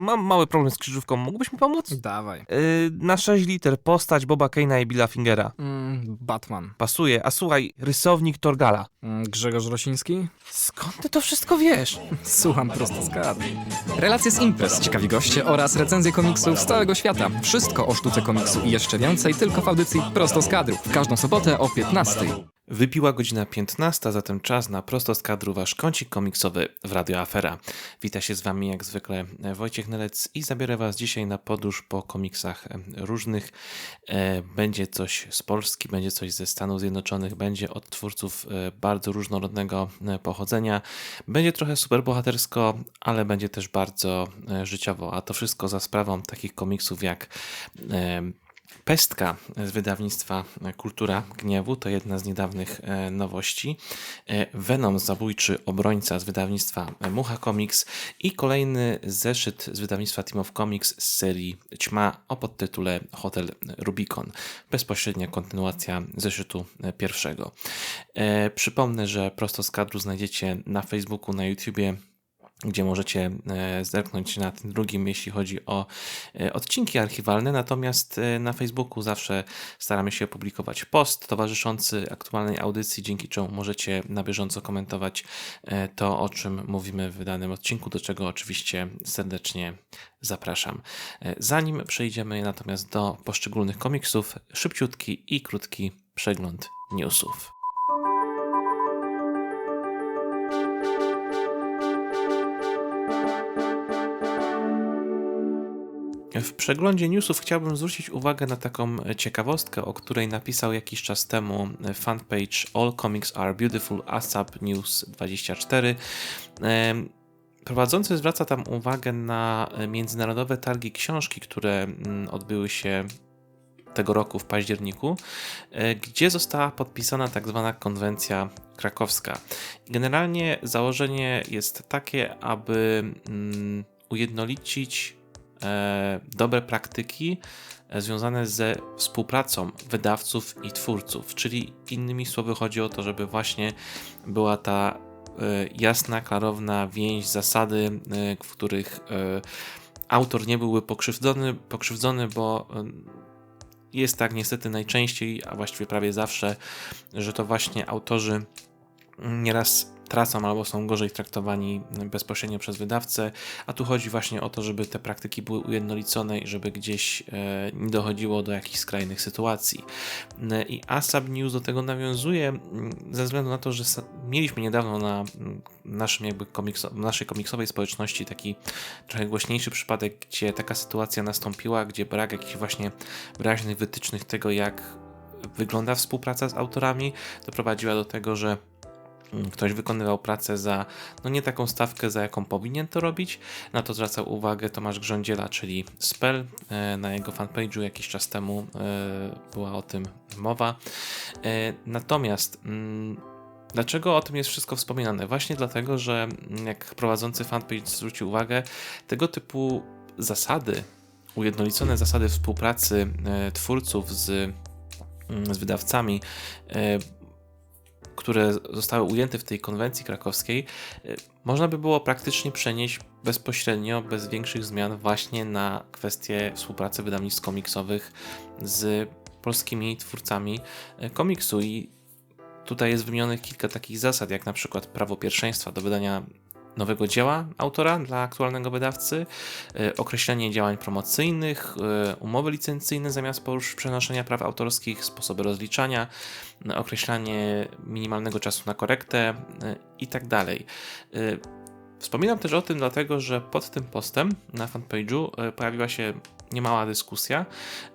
Mam mały problem z krzyżówką, mógłbyś mi pomóc? Dawaj. Yy, na 6 liter postać Boba Kane'a i Billa Fingera. Mm, Batman. Pasuje, a słuchaj, rysownik Torgala. Mm, Grzegorz Rosiński? Skąd ty to wszystko wiesz? Słucham prosto z. Relacje z imprez, ciekawi goście oraz recenzje komiksów z całego świata. Wszystko o sztuce komiksu i jeszcze więcej tylko w audycji Prosto z kadru. W każdą sobotę o 15. Wybiła godzina 15, zatem czas na prosto z kadru wasz kącik komiksowy w Radio Afera. Wita się z wami jak zwykle Wojciech Nelec i zabiorę was dzisiaj na podróż po komiksach różnych. E, Będzie coś z Polski, będzie coś ze Stanów Zjednoczonych, będzie od twórców e, bardzo różnorodnego e, pochodzenia. Będzie trochę superbohatersko, ale będzie też bardzo życiowo, a to wszystko za sprawą takich komiksów jak Pestka z wydawnictwa Kultura Gniewu to jedna z niedawnych e, nowości. E, Venom Zabójczy Obrońca z wydawnictwa Mucha Comics i kolejny zeszyt z wydawnictwa Team of Comics z serii Ćma o podtytule Hotel Rubicon. Bezpośrednia kontynuacja zeszytu e, pierwszego. E, Przypomnę, że prosto z kadru znajdziecie na Facebooku, na YouTubie gdzie możecie e, zerknąć na tym drugim, jeśli chodzi o e, odcinki archiwalne. Natomiast e, na Facebooku zawsze staramy się publikować post towarzyszący aktualnej audycji, dzięki czemu możecie na bieżąco komentować to, o czym mówimy w danym odcinku, do czego oczywiście serdecznie zapraszam. Zanim przejdziemy natomiast do poszczególnych komiksów, szybciutki i krótki przegląd newsów. W przeglądzie newsów chciałbym zwrócić uwagę na taką ciekawostkę, o której napisał jakiś czas temu fanpage All Comics Are Beautiful ASAP News 24. Em, Prowadzący zwraca tam uwagę na międzynarodowe targi książki, które mm, odbyły się tego roku w październiku, e, gdzie została podpisana tak zwana konwencja krakowska. Generalnie założenie jest takie, aby mm, ujednolicić dobre praktyki e, związane ze współpracą wydawców i twórców, czyli innymi słowy chodzi o to, żeby właśnie była ta e, jasna, klarowna więź, zasady, e, w których e, autor nie byłby pokrzywdzony, pokrzywdzony bo e, jest tak niestety najczęściej, a właściwie prawie zawsze, że to właśnie autorzy nieraz tracą albo są gorzej traktowani bezpośrednio przez wydawcę, a tu chodzi właśnie o to, żeby te praktyki były ujednolicone i żeby gdzieś e, nie dochodziło do jakichś skrajnych sytuacji. E, I ASAP News do tego nawiązuje ze względu na to, że mieliśmy niedawno na naszym jakby komikso- naszej komiksowej społeczności taki trochę głośniejszy przypadek, gdzie taka sytuacja nastąpiła, gdzie brak jakichś właśnie wyraźnych wytycznych tego, jak wygląda współpraca z autorami, doprowadziła do tego, że ktoś wykonywał pracę za no nie taką stawkę, za jaką powinien to robić. Na to zwracał uwagę Tomasz Grządziela, czyli Spell. E, Na jego fanpage'u jakiś czas temu e, była o tym mowa. E, Natomiast mm, Dlaczego o tym jest wszystko wspominane? Właśnie dlatego, że jak prowadzący fanpage zwrócił uwagę, tego typu zasady, ujednolicone zasady współpracy twórców z, mm, z wydawcami, które zostały ujęte w tej konwencji krakowskiej, e, można by było praktycznie przenieść bezpośrednio, bez większych zmian, właśnie na kwestie współpracy wydawnictw komiksowych z polskimi twórcami e, komiksu. I tutaj jest wymienionych kilka takich zasad, jak na przykład prawo pierwszeństwa do wydania nowego dzieła autora dla aktualnego wydawcy, e, określenie działań promocyjnych, e, umowy licencyjne zamiast przenoszenia praw autorskich, sposoby rozliczania, e, określanie minimalnego czasu na korektę e, i tak Wspominam też o tym dlatego, że pod tym postem na fanpage'u pojawiła się niemała dyskusja,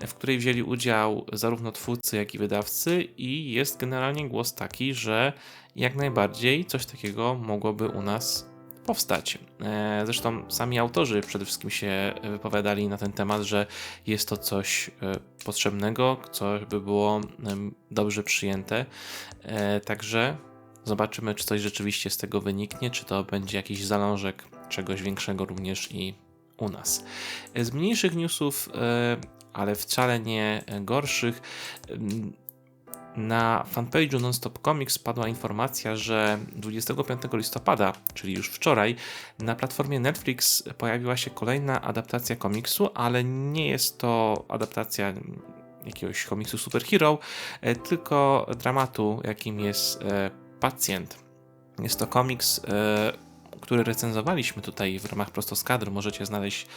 w której wzięli udział zarówno twórcy, jak i wydawcy i jest generalnie głos taki, że jak najbardziej coś takiego mogłoby u nas powstać. E, Zresztą sami autorzy przede wszystkim się wypowiadali na ten temat, że jest to coś e, potrzebnego, co by było dobrze przyjęte. E, Także zobaczymy, czy coś rzeczywiście z tego wyniknie, czy to będzie jakiś zalążek czegoś większego również i u nas. Z mniejszych newsów, e, ale wcale nie gorszych, Na fanpage'u Nonstop Comics padła informacja, że 25 listopada, czyli już wczoraj, na platformie Netflix pojawiła się kolejna adaptacja komiksu, ale nie jest to adaptacja jakiegoś komiksu superhero, e, tylko dramatu, jakim jest e, Pacjent. Jest to komiks, e, który recenzowaliśmy tutaj w ramach Prosto z kadru. Możecie znaleźć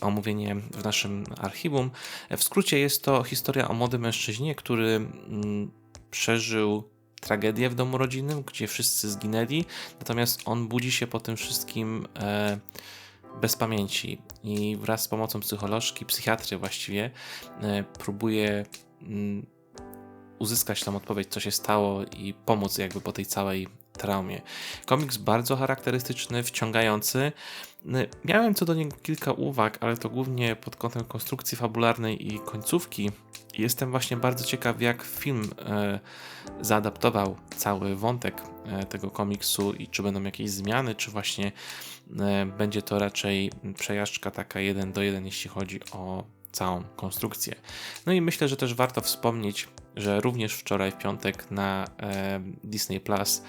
omówienie w naszym archiwum. W skrócie jest to historia o młodym mężczyźnie, który mm, przeżył tragedię w domu rodzinnym, gdzie wszyscy zginęli, natomiast on budzi się po tym wszystkim e, bez pamięci. I wraz z pomocą psycholożki, psychiatry właściwie, e, próbuje mm, uzyskać tą odpowiedź, co się stało i pomóc jakby po tej całej traumie. Komiks bardzo charakterystyczny, wciągający. Miałem co do niego kilka uwag, ale to głównie pod kątem konstrukcji fabularnej i końcówki. Jestem właśnie bardzo ciekaw, jak film e, zaadaptował cały wątek e, tego komiksu i czy będą jakieś zmiany, czy właśnie e, będzie to raczej przejażdżka taka jeden do jeden, jeśli chodzi o całą konstrukcję. No i myślę, że też warto wspomnieć, że również wczoraj w piątek na e, Disney Plus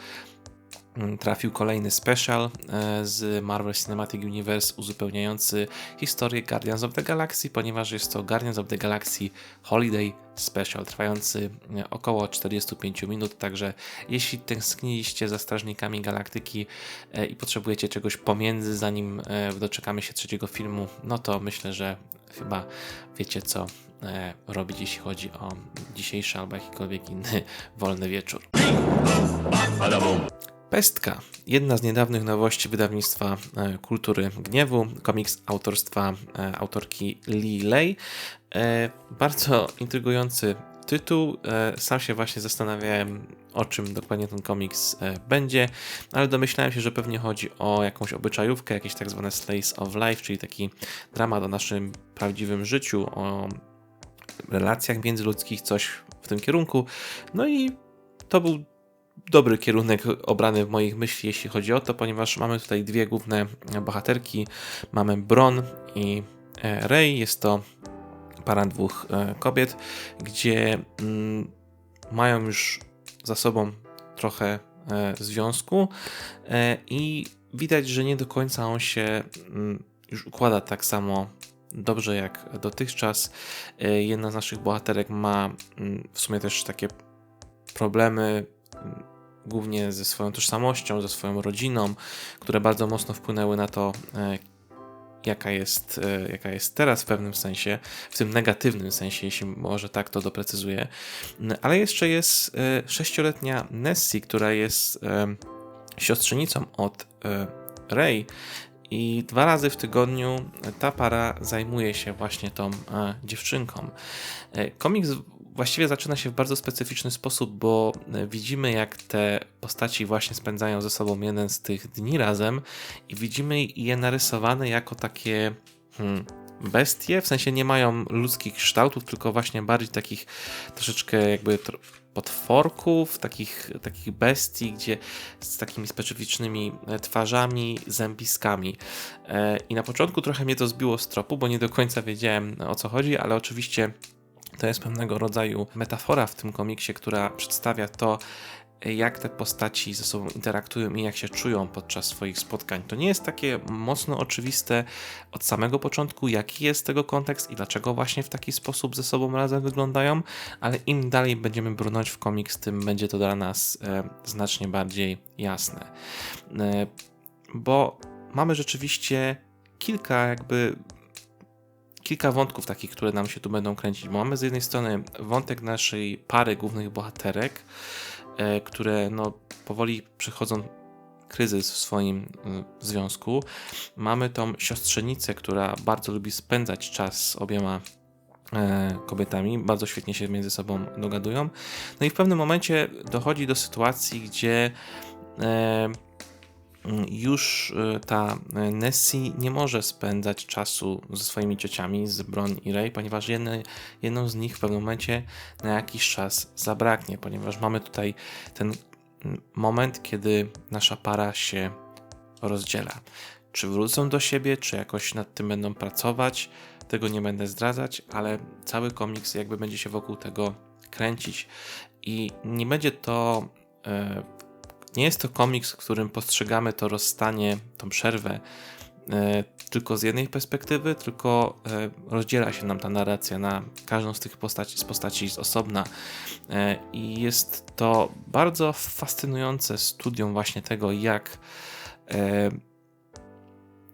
trafił kolejny special e, z Marvel Cinematic Universe uzupełniający historię Guardians of the Galaxy, ponieważ jest to Guardians of the Galaxy Holiday Special trwający e, około 45 minut, także jeśli tęskniliście za Strażnikami Galaktyki e, i potrzebujecie czegoś pomiędzy zanim e, doczekamy się trzeciego filmu, no to myślę, że chyba wiecie co robić jeśli chodzi o dzisiejszy albo jakikolwiek inny wolny wieczór. Pestka. Jedna z niedawnych nowości wydawnictwa e, Kultury Gniewu. Komiks autorstwa e, autorki Lee. E, bardzo intrygujący tytuł. Sam się właśnie zastanawiałem, o czym dokładnie ten komiks będzie, ale domyślałem się, że pewnie chodzi o jakąś obyczajówkę, jakieś tak zwane slice of life, czyli taki dramat o naszym prawdziwym życiu, o relacjach międzyludzkich, coś w tym kierunku. No i to był dobry kierunek obrany w moich myśli, jeśli chodzi o to, ponieważ mamy tutaj dwie główne bohaterki. Mamy Bron i e, Rey. Jest to para dwóch e, kobiet, gdzie mm, mają już za sobą trochę e, związku i widać, że nie do końca on się mm, już układa tak samo dobrze jak dotychczas. Jedna z naszych bohaterek ma mm, w sumie też takie problemy głównie ze swoją tożsamością, ze swoją rodziną, które bardzo mocno wpłynęły na to, e, jaka jest, e, jaka jest teraz w pewnym sensie, w tym negatywnym sensie, jeśli może tak to doprecyzuję. Ale jeszcze jest e, sześcioletnia Nessie, która jest siostrzenicą od Rey. I dwa razy w tygodniu ta para zajmuje się właśnie tą dziewczynką. Komiks właściwie zaczyna się w bardzo specyficzny sposób, bo e, widzimy, jak te postaci właśnie spędzają ze sobą jeden z tych dni razem i widzimy je narysowane jako takie hmm, bestie, w sensie nie mają ludzkich kształtów, tylko właśnie bardziej takich troszeczkę jakby potworków, takich, takich bestii, gdzie z takimi specyficznymi e, twarzami, zębiskami. E, I na początku trochę mnie to zbiło z tropu, bo nie do końca wiedziałem o co chodzi, ale oczywiście to jest pewnego rodzaju metafora w tym komiksie, która przedstawia to, jak te postaci ze sobą interaktują i jak się czują podczas swoich spotkań. To nie jest takie mocno oczywiste od samego początku, jaki jest tego kontekst i dlaczego właśnie w taki sposób ze sobą razem wyglądają, ale im dalej będziemy brnąć w komiks, tym będzie to dla nas e, znacznie bardziej jasne. E, bo mamy rzeczywiście kilka jakby kilka wątków takich, które nam się tu będą kręcić. Bo mamy z jednej strony wątek naszej pary głównych bohaterek, e, które no, powoli przechodzą kryzys w swoim y, związku. Mamy tą siostrzenicę, która bardzo lubi spędzać czas z obiema e, kobietami, bardzo świetnie się między sobą dogadują. No i w pewnym momencie dochodzi do sytuacji, gdzie e, już e, ta e, Nessie nie może spędzać czasu ze swoimi ciociami, z Bron i Ray, ponieważ jedne, jedną z nich w pewnym momencie na jakiś czas zabraknie, ponieważ mamy tutaj ten mm, moment, kiedy nasza para się rozdziela. Czy wrócą do siebie, czy jakoś nad tym będą pracować, tego nie będę zdradzać, ale cały komiks jakby będzie się wokół tego kręcić. I nie będzie to. E, nie jest to komiks, w którym postrzegamy to rozstanie, tą przerwę e, tylko z jednej perspektywy, tylko e, rozdziela się nam ta narracja na każdą z tych postaci, z postaci z osobna. E, I jest to bardzo fascynujące studium właśnie tego, jak,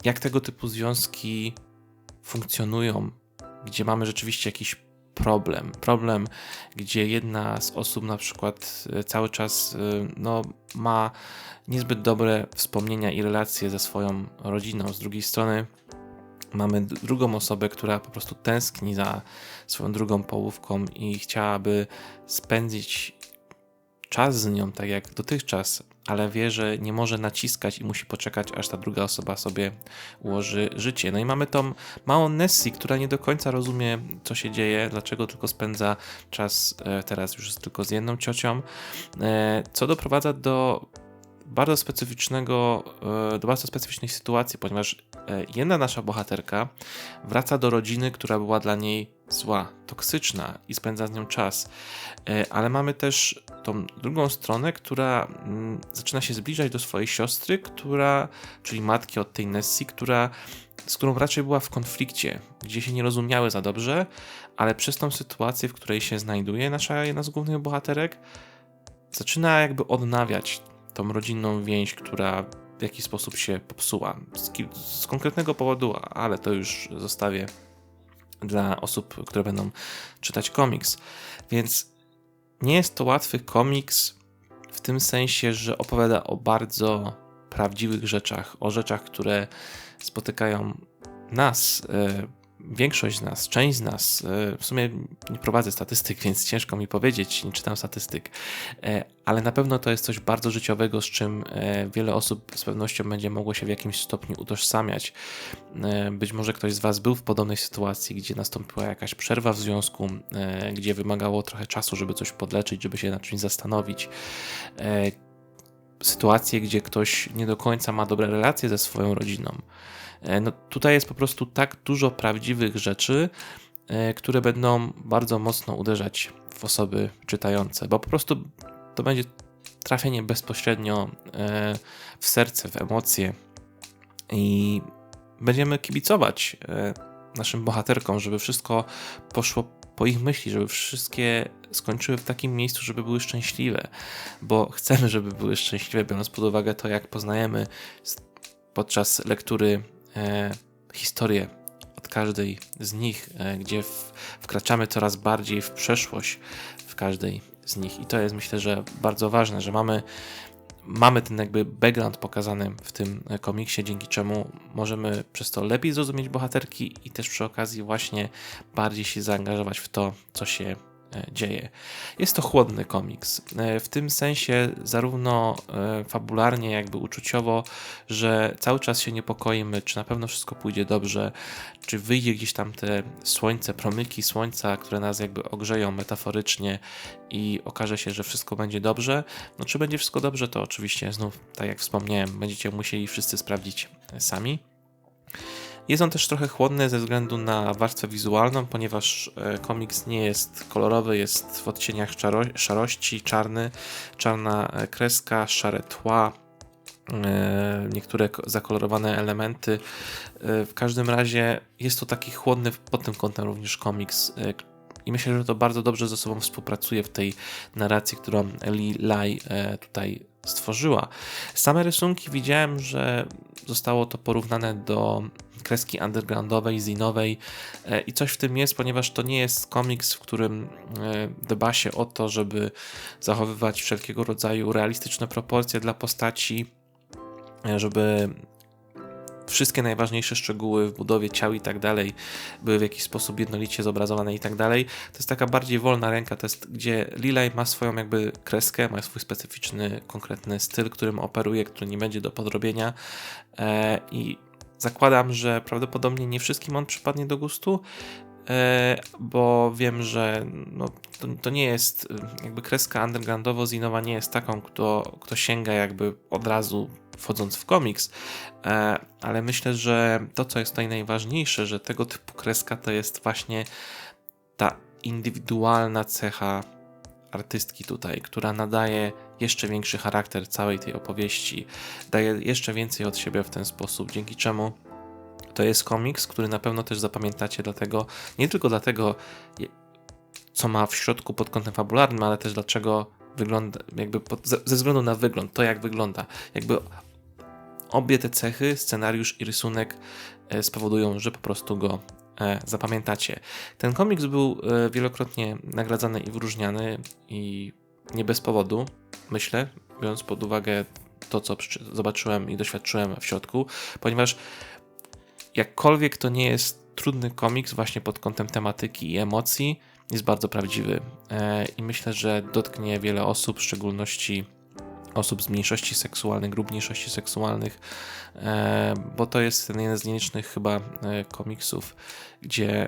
jak tego typu związki funkcjonują, gdzie mamy rzeczywiście jakiś problem. Problem, gdzie jedna z osób na przykład e, cały czas e, no, ma niezbyt dobre wspomnienia i relacje ze swoją rodziną. Z drugiej strony mamy drugą osobę, która po prostu tęskni za swoją drugą połówką i chciałaby spędzić czas z nią, tak jak dotychczas, ale wie, że nie może naciskać i musi poczekać, aż ta druga osoba sobie ułoży życie. No i mamy tą małą Nessie, która nie do końca rozumie, co się dzieje, dlaczego tylko spędza czas e, teraz już tylko z jedną ciocią, e, co doprowadza do bardzo specyficznego, e, do bardzo specyficznej sytuacji, ponieważ e, jedna nasza bohaterka wraca do rodziny, która była dla niej zła, toksyczna i spędza z nią czas. E, Ale mamy też tą drugą stronę, która mm, zaczyna się zbliżać do swojej siostry, która, czyli matki od tej Nessie, która, z którą raczej była w konflikcie, gdzie się nie rozumiały za dobrze, ale przez tą sytuację, w której się znajduje nasza jedna z głównych bohaterek, zaczyna jakby odnawiać tą rodzinną więź, która w jakiś sposób się popsuła. Z, z konkretnego powodu, ale to już zostawię dla osób, które będą czytać komiks. Więc nie jest to łatwy komiks w tym sensie, że opowiada o bardzo prawdziwych rzeczach, o rzeczach, które spotykają nas, e, większość z nas, część z nas. e, W sumie nie prowadzę statystyk, więc ciężko mi powiedzieć, nie czytam statystyk, e, ale na pewno to jest coś bardzo życiowego, z czym e, wiele osób z pewnością będzie mogło się w jakimś stopniu utożsamiać. Być może ktoś z Was był w podobnej sytuacji, gdzie nastąpiła jakaś przerwa w związku, gdzie wymagało trochę czasu, żeby coś podleczyć, żeby się nad czymś zastanowić. Sytuacje, gdzie ktoś nie do końca ma dobre relacje ze swoją rodziną. E, No, tutaj jest po prostu tak dużo prawdziwych rzeczy, e, które będą bardzo mocno uderzać w osoby czytające, bo po prostu to będzie trafienie bezpośrednio e, w serce, w emocje i będziemy kibicować naszym bohaterkom, żeby wszystko poszło po ich myśli, żeby wszystkie skończyły w takim miejscu, żeby były szczęśliwe, bo chcemy, żeby były szczęśliwe, biorąc pod uwagę to, jak poznajemy podczas lektury e, historię od każdej z nich, e, gdzie w, wkraczamy coraz bardziej w przeszłość w każdej z nich. I to jest myślę, że bardzo ważne, że mamy, mamy ten jakby background pokazany w tym e, komiksie, dzięki czemu możemy przez to lepiej zrozumieć bohaterki i też przy okazji właśnie bardziej się zaangażować w to, co się dzieje. Jest to chłodny komiks. e, W tym sensie zarówno e, fabularnie, jakby uczuciowo, że cały czas się niepokoimy, czy na pewno wszystko pójdzie dobrze, czy wyjdzie gdzieś tam te słońce, promyki słońca, które nas jakby ogrzeją metaforycznie i okaże się, że wszystko będzie dobrze. No czy będzie wszystko dobrze, to oczywiście znów, tak jak wspomniałem, będziecie musieli wszyscy sprawdzić e, sami. Jest on też trochę chłodny ze względu na warstwę wizualną, ponieważ e, komiks nie jest kolorowy, jest w odcieniach czaro- szarości, czarny, czarna e, kreska, szare tła, e, niektóre ko- zakolorowane elementy. W każdym razie jest to taki chłodny pod tym kątem również komiks. I myślę, że to bardzo dobrze ze sobą współpracuje w tej narracji, którą Lee Lai tutaj stworzyła. Same rysunki widziałem, że zostało to porównane do kreski undergroundowej, zinowej e, i coś w tym jest, ponieważ to nie jest komiks, w którym e, dba się o to, żeby zachowywać wszelkiego rodzaju realistyczne proporcje dla postaci, e, żeby wszystkie najważniejsze szczegóły w budowie ciał i tak dalej były w jakiś sposób jednolicie zobrazowane i tak dalej. To jest taka bardziej wolna ręka, to jest gdzie Lilay ma swoją jakby kreskę, ma swój specyficzny, konkretny styl, którym operuje, który nie będzie do podrobienia e, i zakładam, że prawdopodobnie nie wszystkim on przypadnie do gustu, e, bo wiem, że no, to, to nie jest jakby kreska undergroundowo-zinowa nie jest taką, kto, kto sięga jakby od razu wchodząc w komiks, e, ale myślę, że to, co jest tutaj najważniejsze, że tego typu kreska to jest właśnie ta indywidualna cecha artystki tutaj, która nadaje jeszcze większy charakter całej tej opowieści, daje jeszcze więcej od siebie w ten sposób, dzięki czemu to jest komiks, który na pewno też zapamiętacie, dlatego nie tylko dlatego, co ma w środku pod kątem fabularnym, ale też dlaczego wygląda, jakby pod, ze, względu na wygląd, to jak wygląda. Jakby obie te cechy, scenariusz i rysunek e, spowodują, że po prostu go e, zapamiętacie. Ten komiks był e, wielokrotnie nagradzany i wyróżniany i nie bez powodu, myślę, biorąc pod uwagę to, co zobaczyłem i doświadczyłem w środku, ponieważ jakkolwiek to nie jest trudny komiks właśnie pod kątem tematyki i emocji, jest bardzo prawdziwy e, i myślę, że dotknie wiele osób, w szczególności osób z mniejszości seksualnych, grup mniejszości seksualnych, e, bo to jest jeden z nielicznych chyba e, komiksów, gdzie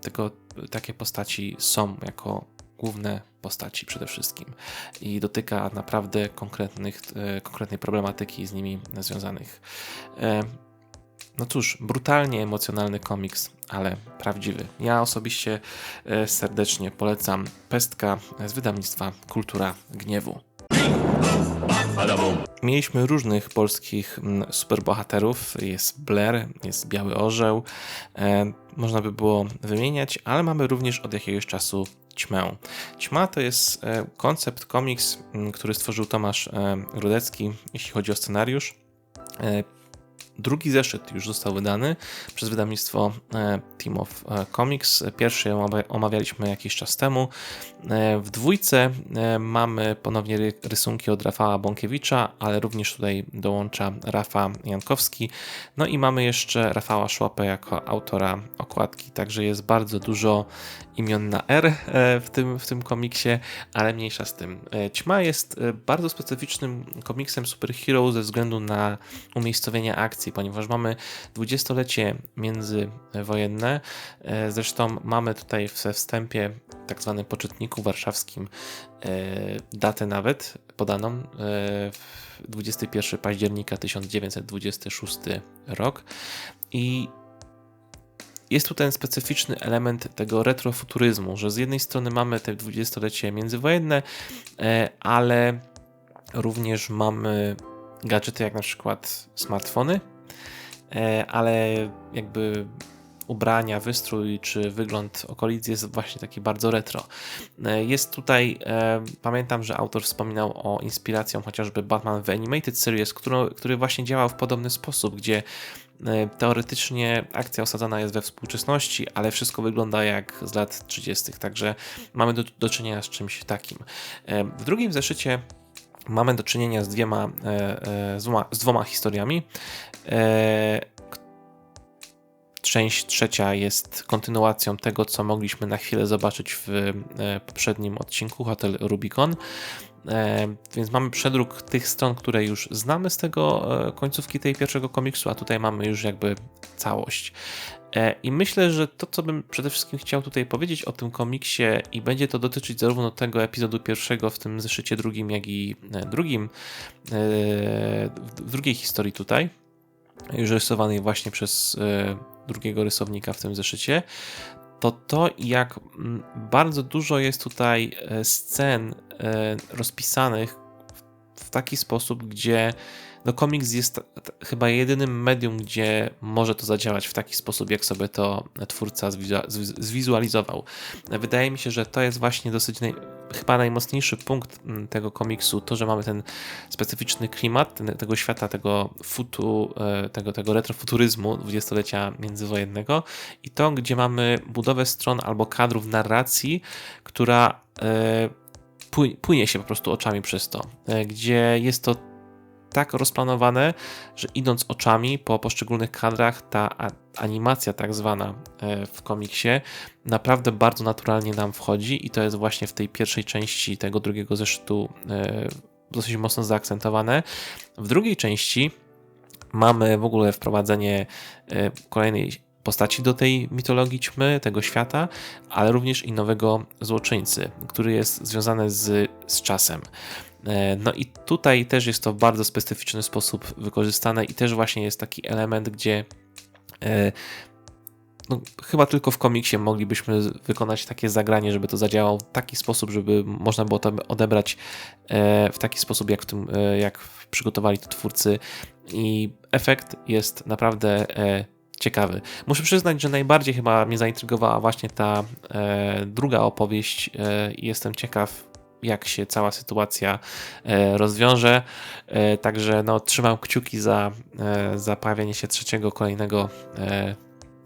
tego, takie postaci są jako główne postaci przede wszystkim i dotyka naprawdę konkretnych, konkretnej problematyki z nimi związanych. No cóż, brutalnie emocjonalny komiks, ale prawdziwy. Ja osobiście e, serdecznie polecam Pestka z wydawnictwa Kultura Gniewu. Mieliśmy różnych polskich mm, superbohaterów. Jest Blair, jest Biały Orzeł. E, można by było wymieniać, ale mamy również od jakiegoś czasu Ćmę. Ćma to jest e, koncept komiks, m, który stworzył Tomasz Rudecki, jeśli chodzi o scenariusz. Drugi zeszyt już został wydany przez wydawnictwo e, Team of e, Comics. Pierwszy omawia- omawialiśmy jakiś czas temu. E, W dwójce mamy ponownie ry- rysunki od Rafała Bąkiewicza, ale również tutaj dołącza Rafa Jankowski. No i mamy jeszcze Rafała Szłapę jako autora okładki, także jest bardzo dużo imion na R w tym, w tym komiksie, ale mniejsza z tym. Ćma jest bardzo specyficznym komiksem superhero ze względu na umiejscowienie akcji, ponieważ mamy dwudziestolecie międzywojenne. E, Zresztą mamy tutaj we wstępie, tak zwanym poczytniku warszawskim, e, datę nawet podaną. e, w 21 października 1926 rok. I jest tu ten specyficzny element tego retrofuturyzmu, że z jednej strony mamy te dwudziestolecie międzywojenne, e, ale również mamy gadżety jak na przykład smartfony, e, ale jakby ubrania, wystrój czy wygląd okolic jest właśnie taki bardzo retro. E, Jest tutaj, e, pamiętam, że autor wspominał o inspiracją chociażby Batman The Animated Series, który, który właśnie działał w podobny sposób, gdzie e, teoretycznie akcja osadzona jest we współczesności, ale wszystko wygląda jak z lat 30., także mamy do, do czynienia z czymś takim. E, W drugim zeszycie mamy do czynienia z dwiema, e, e, z dwoma, z dwoma historiami. E, Część trzecia jest kontynuacją tego, co mogliśmy na chwilę zobaczyć w poprzednim odcinku Hotel Rubicon. Więc mamy przedruk tych stron, które już znamy z tego końcówki tej pierwszego komiksu, a tutaj mamy już jakby całość. E, I myślę, że to, co bym przede wszystkim chciał tutaj powiedzieć o tym komiksie, i będzie to dotyczyć zarówno tego epizodu pierwszego w tym zeszycie drugim, jak i e, drugim, e, w drugiej historii tutaj, już rysowanej właśnie przez drugiego rysownika w tym zeszycie, to to, jak mm, bardzo dużo jest tutaj scen rozpisanych w taki sposób, gdzie no komiks jest chyba jedynym medium, gdzie może to zadziałać w taki sposób, jak sobie to twórca zwizua- zwiz- zwizualizował. Wydaje mi się, że to jest właśnie dosyć naj, chyba najmocniejszy punkt mm, tego komiksu, to, że mamy ten specyficzny klimat ten, tego świata, tego futu, e, tego, tego retrofuturyzmu dwudziestolecia międzywojennego i to, gdzie mamy budowę stron albo kadrów narracji, która e, pły- płynie się po prostu oczami przez to, e, gdzie jest to tak rozplanowane, że idąc oczami po poszczególnych kadrach, ta animacja tak zwana e, w komiksie naprawdę bardzo naturalnie nam wchodzi i to jest właśnie w tej pierwszej części tego drugiego zeszytu e, dosyć mocno zaakcentowane. W drugiej części mamy w ogóle wprowadzenie e, kolejnej postaci do tej mitologii ćmy, tego świata, ale również i nowego złoczyńcy, który jest związany z, z czasem. E, No i tutaj też jest to w bardzo specyficzny sposób wykorzystane i też właśnie jest taki element, gdzie e, no, chyba tylko w komiksie moglibyśmy wykonać takie zagranie, żeby to zadziałało w taki sposób, żeby można było to odebrać e, w taki sposób, jak, w tym, jak przygotowali to twórcy. I efekt jest naprawdę ciekawy. Muszę przyznać, że najbardziej chyba mnie zaintrygowała właśnie ta druga opowieść i jestem ciekaw, jak się cała sytuacja e, rozwiąże. E, także no, trzymam kciuki za, e, za pojawienie się trzeciego, kolejnego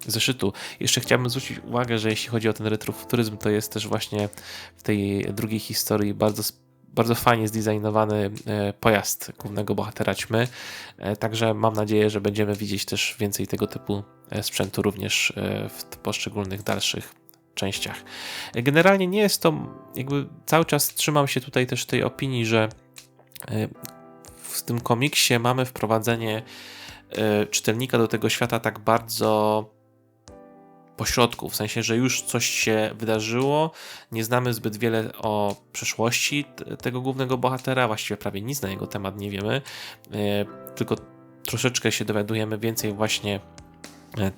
zeszytu. Jeszcze chciałbym zwrócić uwagę, że jeśli chodzi o ten retrofuturyzm, to jest też właśnie w tej drugiej historii bardzo bardzo fajnie zdesignowany pojazd głównego bohatera ćmy. Także mam nadzieję, że będziemy widzieć też więcej tego typu sprzętu również w poszczególnych dalszych częściach. Generalnie nie jest to, jakby cały czas trzymam się tutaj też tej opinii, że e, w tym komiksie mamy wprowadzenie e, czytelnika do tego świata tak bardzo pośrodku, w sensie, że już coś się wydarzyło, nie znamy zbyt wiele o przeszłości tego głównego bohatera, właściwie prawie nic na jego temat nie wiemy, e, tylko troszeczkę się dowiadujemy więcej właśnie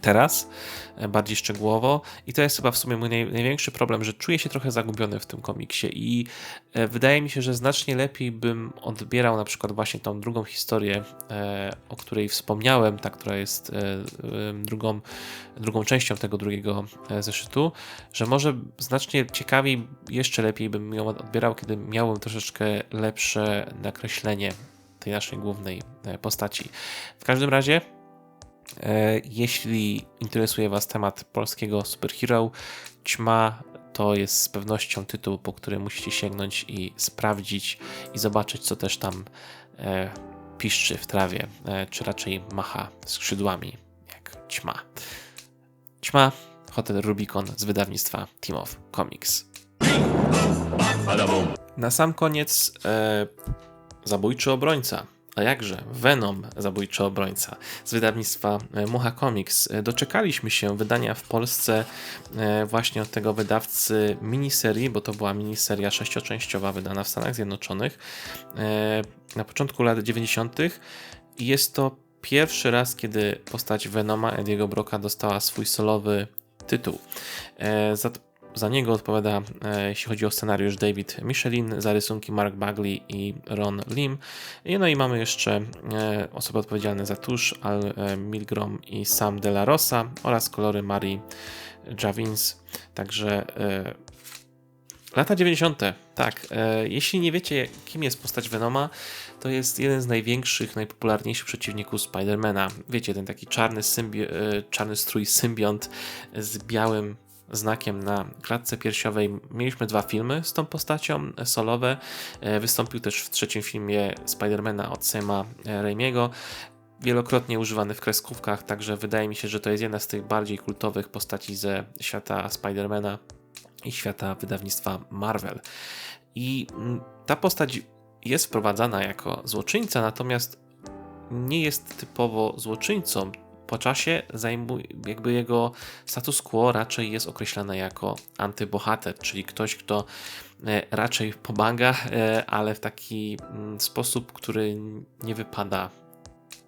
teraz, e, bardziej szczegółowo i to jest chyba w sumie mój naj, największy problem, że czuję się trochę zagubiony w tym komiksie i e, wydaje mi się, że znacznie lepiej bym odbierał na przykład właśnie tą drugą historię, e, o której wspomniałem, ta, która jest e, e, drugą, drugą częścią tego drugiego e, zeszytu, że może znacznie ciekawiej, jeszcze lepiej bym ją odbierał, kiedy miałem troszeczkę lepsze nakreślenie tej naszej głównej e, postaci. W każdym razie, e, jeśli interesuje Was temat polskiego superhero, Ćma to jest z pewnością tytuł, po który musicie sięgnąć i sprawdzić i zobaczyć, co też tam e, piszczy w trawie, e, czy raczej macha skrzydłami, jak ćma. Ćma, Hotel Rubicon z wydawnictwa Team of Comics. Na sam koniec e, Zabójczy Obrońca. A jakże? Venom, Zabójczy Obrońca z wydawnictwa e, Mucha Comics. E, Doczekaliśmy się wydania w Polsce e, właśnie od tego wydawcy miniserii, bo to była miniseria sześcioczęściowa wydana w Stanach Zjednoczonych na początku lat 90. I jest to pierwszy raz, kiedy postać Venoma Ediego Broka dostała swój solowy tytuł. Za, niego odpowiada, e, jeśli chodzi o scenariusz, David Michelin, za rysunki Mark Bagley i Ron Lim. No i mamy jeszcze e, osoby odpowiedzialne za tusz, Al e, Milgrom i Sam De La Rosa oraz kolory Marii Javins. Także lata 90. Tak, jeśli nie wiecie, kim jest postać Venoma, to jest jeden z największych, najpopularniejszych przeciwników Spidermana. Wiecie, ten taki czarny, symbi- czarny strój symbiont z białym znakiem na klatce piersiowej. Mieliśmy dwa filmy z tą postacią, solowe. E, Wystąpił też w trzecim filmie Spidermana od Sama e, Raimiego. Wielokrotnie używany w kreskówkach, także wydaje mi się, że to jest jedna z tych bardziej kultowych postaci ze świata Spidermana i świata wydawnictwa Marvel. I mm, ta postać jest wprowadzana jako złoczyńca, natomiast nie jest typowo złoczyńcą. Po czasie zajmuje, jakby jego status quo raczej jest określany jako antybohater, czyli ktoś, kto e, raczej pomaga, e, ale w taki mm, sposób, który nie wypada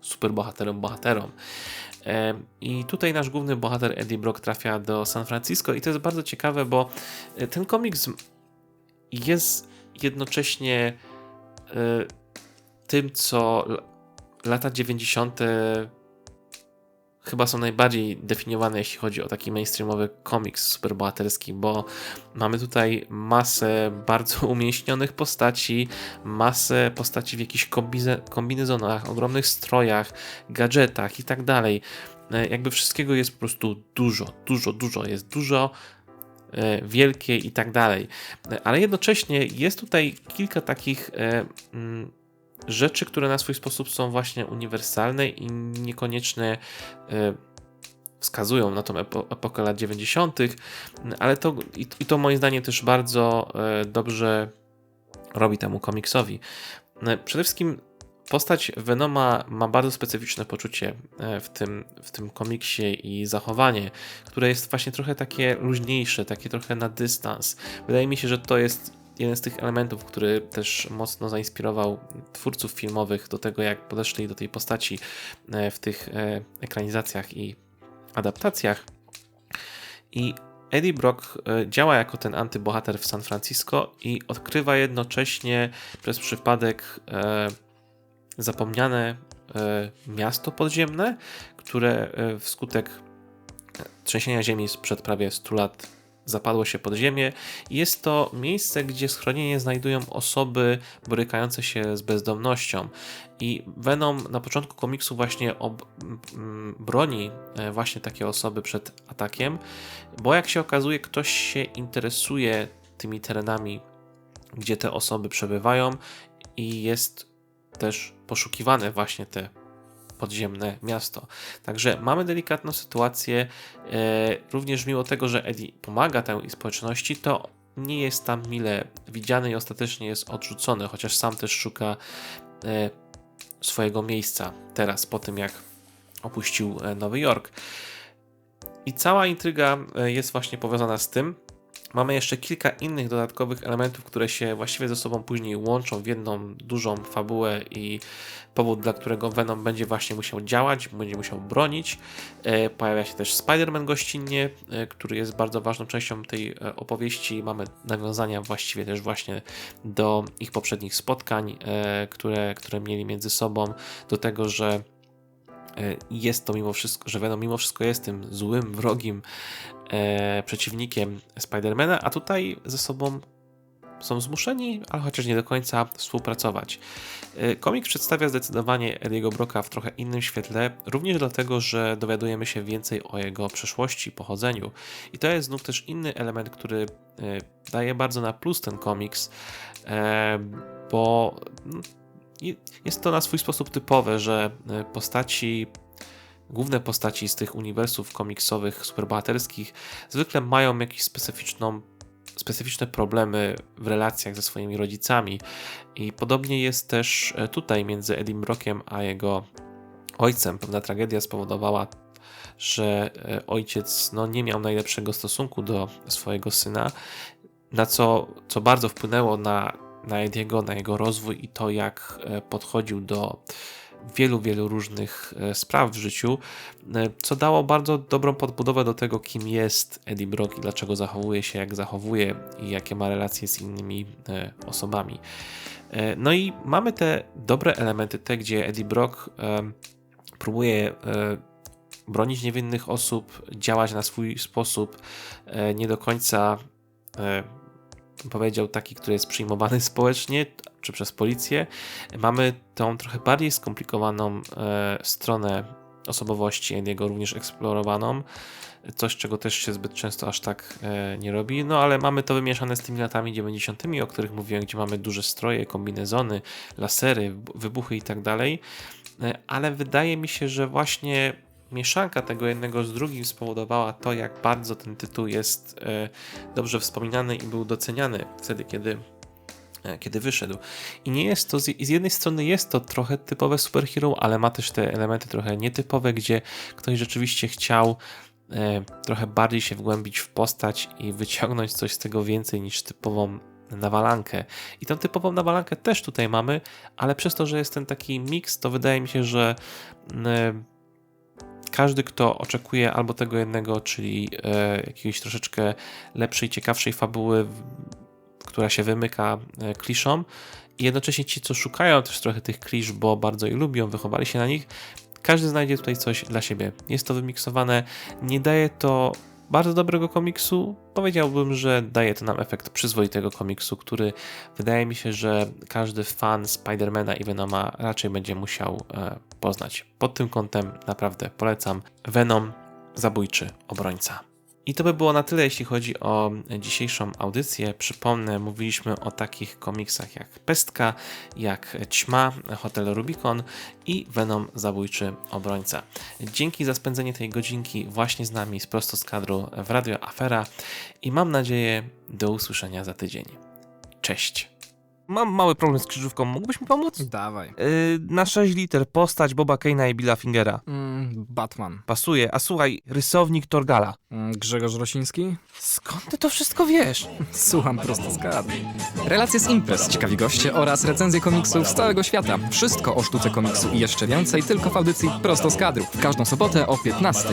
superbohaterom, bohaterom. E, I tutaj nasz główny bohater Eddie Brock trafia do San Francisco i to jest bardzo ciekawe, bo ten komiks jest jednocześnie tym, co lata 90. chyba są najbardziej definiowane, jeśli chodzi o taki mainstreamowy komiks superbohaterski, bo mamy tutaj masę bardzo umięśnionych postaci, masę postaci w jakichś kombinezonach, ogromnych strojach, gadżetach i tak dalej. E, Jakby wszystkiego jest po prostu dużo, dużo, dużo, jest dużo e, wielkie i tak dalej. E, Ale jednocześnie jest tutaj kilka takich mm, rzeczy, które na swój sposób są właśnie uniwersalne i niekoniecznie e, wskazują na tą epo epokę lat 90., ale to i, to moim zdaniem też bardzo e, dobrze robi temu komiksowi. E, Przede wszystkim postać Venoma ma bardzo specyficzne poczucie w tym, w tym komiksie i zachowanie, które jest właśnie trochę takie luźniejsze, takie trochę na dystans. Wydaje mi się, że to jest jeden z tych elementów, który też mocno zainspirował twórców filmowych do tego, jak podeszli do tej postaci e, w tych e, ekranizacjach i adaptacjach. I Eddie Brock e, działa jako ten antybohater w San Francisco i odkrywa jednocześnie przez przypadek zapomniane miasto podziemne, które wskutek trzęsienia ziemi sprzed prawie 100 lat zapadło się pod ziemię. Jest to miejsce, gdzie schronienie znajdują osoby borykające się z bezdomnością. I Venom na początku komiksu właśnie ob, m, broni e, właśnie takie osoby przed atakiem, bo jak się okazuje, ktoś się interesuje tymi terenami, gdzie te osoby przebywają i jest też poszukiwane właśnie te podziemne miasto. Także mamy delikatną sytuację, e, również mimo tego, że Eddie pomaga tej społeczności, to nie jest tam mile widziany i ostatecznie jest odrzucony, chociaż sam też szuka e, swojego miejsca teraz, po tym jak opuścił e, Nowy Jork. I cała intryga jest właśnie powiązana z tym. Mamy jeszcze kilka innych dodatkowych elementów, które się właściwie ze sobą później łączą w jedną dużą fabułę i powód, dla którego Venom będzie właśnie musiał działać, będzie musiał bronić. E, Pojawia się też Spider-Man gościnnie, e, który jest bardzo ważną częścią tej e, opowieści. Mamy nawiązania właściwie też właśnie do ich poprzednich spotkań, które, które mieli między sobą, do tego, że jest to mimo wszystko, że Venom mimo wszystko jest tym złym, wrogim e, przeciwnikiem Spidermana, a tutaj ze sobą są zmuszeni, ale chociaż nie do końca współpracować. E, Komik przedstawia zdecydowanie Ediego Brocka w trochę innym świetle, również dlatego, że dowiadujemy się więcej o jego przeszłości, pochodzeniu. I to jest znów też inny element, który e, daje bardzo na plus ten komiks, e, bo je- jest to na swój sposób typowe, że e, postaci główne postaci z tych uniwersów komiksowych, superbohaterskich zwykle mają jakieś specyficzną, specyficzne problemy w relacjach ze swoimi rodzicami. I podobnie jest też e, tutaj między Edim Brockiem a jego ojcem. Pewna tragedia spowodowała, że e, ojciec no, nie miał najlepszego stosunku do swojego syna, na co, co bardzo wpłynęło na, na Ediego, na jego rozwój i to, jak e, podchodził do wielu, wielu różnych e, spraw w życiu, e, co dało bardzo dobrą podbudowę do tego, kim jest Eddie Brock i dlaczego zachowuje się jak zachowuje i jakie ma relacje z innymi osobami. No i mamy te dobre elementy, te gdzie Eddie Brock próbuje bronić niewinnych osób, działać na swój sposób, nie do końca powiedział taki, który jest przyjmowany społecznie, czy przez policję. Mamy tą trochę bardziej skomplikowaną e, stronę osobowości Ediego, również eksplorowaną. Coś, czego też się zbyt często aż tak e, nie robi. No ale mamy to wymieszane z tymi latami 90., o których mówiłem, gdzie mamy duże stroje, kombinezony, lasery, wybuchy i tak dalej. E, Ale wydaje mi się, że właśnie mieszanka tego jednego z drugim spowodowała to, jak bardzo ten tytuł jest e, dobrze wspominany i był doceniany wtedy, kiedy e, kiedy wyszedł. I nie jest to, z jednej strony jest to trochę typowe superhero, ale ma też te elementy trochę nietypowe, gdzie ktoś rzeczywiście chciał e, trochę bardziej się wgłębić w postać i wyciągnąć coś z tego więcej niż typową nawalankę. I tą typową nawalankę też tutaj mamy, ale przez to, że jest ten taki miks, to wydaje mi się, że każdy, kto oczekuje albo tego jednego, czyli e, jakiejś troszeczkę lepszej, ciekawszej fabuły, która się wymyka e, kliszom, i jednocześnie ci, co szukają też trochę tych klisz, bo bardzo je lubią, wychowali się na nich, każdy znajdzie tutaj coś dla siebie. Jest to wymiksowane, nie daje to bardzo dobrego komiksu. Powiedziałbym, że daje to nam efekt przyzwoitego komiksu, który wydaje mi się, że każdy fan Spidermana i Venoma raczej będzie musiał e, poznać. Pod tym kątem naprawdę polecam Venom Zabójczy Obrońca. I to by było na tyle, jeśli chodzi o dzisiejszą audycję. Przypomnę, mówiliśmy o takich komiksach jak Pestka, jak Ćma, Hotel Rubicon i Venom Zabójczy Obrońca. Dzięki za spędzenie tej godzinki właśnie z nami z prosto z kadru w Radio Afera i mam nadzieję do usłyszenia za tydzień. Cześć! Mam mały problem z krzyżówką, mógłbyś mi pomóc? Dawaj. Yy, na 6 liter postać Boba Kane'a i Billa Fingera. Mm, Batman. Pasuje, a słuchaj, rysownik Torgala. Mm, Grzegorz Rosiński? Skąd ty to wszystko wiesz? Słucham prosto z kadry. Relacje z imprez, ciekawi goście oraz recenzje komiksów z całego świata. Wszystko o sztuce komiksu i jeszcze więcej tylko w audycji prosto z kadru. W każdą sobotę o 15.